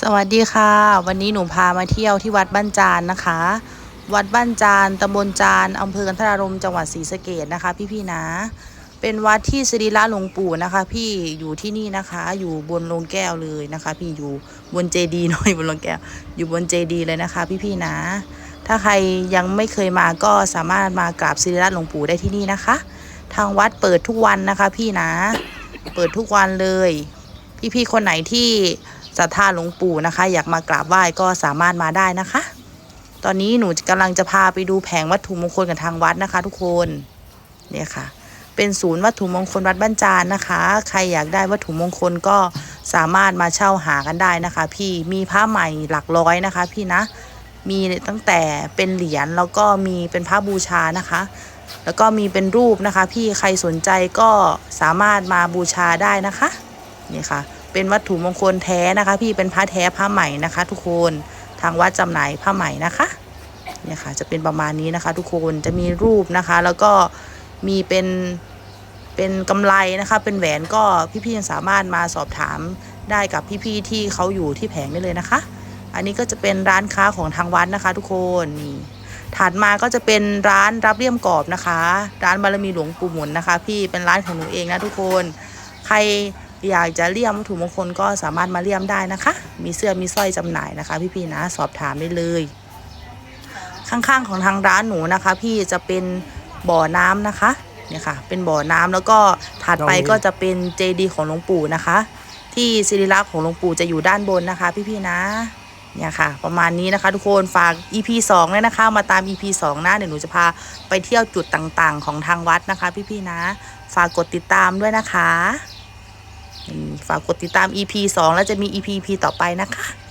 สวัสดีค่ะ วันนี้หนูพามาเที่ยวที่วัดบ้านจานนะคะ วัดบ้านจานตำบลจานอำเภอกันทรารมจังหวัดศรีสะเกดนะคะ พี่ๆนะ เป็นวัดที่สรีระหลวงปู่นะคะ พี่อยู่ที่นี่นะคะ อยู่บนโรงแก้วเลยนะคะ พี่อยู่บนเจดีหน่อยบนโรงแก้ว อยู่บนเจดีเลยนะคะ พี่ๆนะ ถ้าใครยังไม่เคยมาก็สามารถมากราบสรีระหลวงปู่ได้ที่นี่นะคะ ทางวัดเปิดทุกวันนะคะ พี่นะ เปิดทุกวันเลย พี่ๆคนไหนที่ ศรัทธาหลวงปู่นะคะ อยากมากราบไหว้ก็สามารถมาได้นะคะ ตอนนี้หนูกำลังจะพาไปดูแผงวัตถุมงคลกับทางวัดนะคะ ทุกคนเนี่ยค่ะ เป็นศูนย์วัตถุมงคลวัดบ้านจานนะคะ ใครอยากได้วัตถุมงคลก็สามารถมาเช่าหากันได้นะคะ พี่มีผ้าใหม่หลักร้อยนะคะ พี่นะมีตั้งแต่เป็นเหรียญแล้วก็มีเป็นพระบูชานะคะ แล้วก็มีเป็นรูปนะคะ พี่ใครสนใจก็สามารถมาบูชาได้นะคะนี่ค่ะ เป็นวัตถุมงคลแท้นะคะ พี่เป็นผ้าแท้ผ้าใหม่นะคะ ทุกคนทางวัดจำหน่ายผ้าใหม่นะคะเนี่ยค่ะจะเป็นประมาณนี้นะคะ ทุกคนจะมีรูปนะคะ แล้วก็มีเป็นเป็นกำไรนะคะ เป็นแหวนก็พี่ๆยังสามารถมาสอบถามได้กับพี่ๆที่เขาอยู่ที่แผงได้เลยนะคะ อันนี้ก็จะเป็นร้านค้าของทางวัดนะคะ ทุกคนนี่ถัดมาก็จะเป็นร้านรับเลี่ยมกรอบนะคะ ร้านบารมีหลวงปู่หมุนนะคะ พี่เป็นร้านของหนูเองนะทุกคน ใคร อยากจะเลี่ยมวัตถุมงคลก็สามารถมาเลี่ยมได้นะคะ มีเสื้อมีสร้อยจำหน่ายนะคะ พี่ๆนะสอบถามได้เลย ข้างๆของทางร้านหนูนะคะ พี่จะเป็นบ่อน้ำนะคะเนี่ยค่ะ เป็นบ่อน้ำแล้วก็ถัดไปก็จะเป็นเจดีย์ของหลวงปู่นะคะ ที่ศิริลักษณ์ของหลวงปู่จะอยู่ด้านบนนะคะ พี่ๆนะเนี่ยค่ะ ประมาณนี้นะคะ ทุกคนฝาก EP 2เลยนะคะ มาตาม EP 2นะเดี๋ยวหนูจะพาไปเที่ยวจุดต่างๆ ของทางวัดนะคะ พี่ๆนะ ฝากกดติดตามด้วยนะคะ ฝากกดติดตาม EP 2 แล้วจะมี EP ต่อไปนะคะ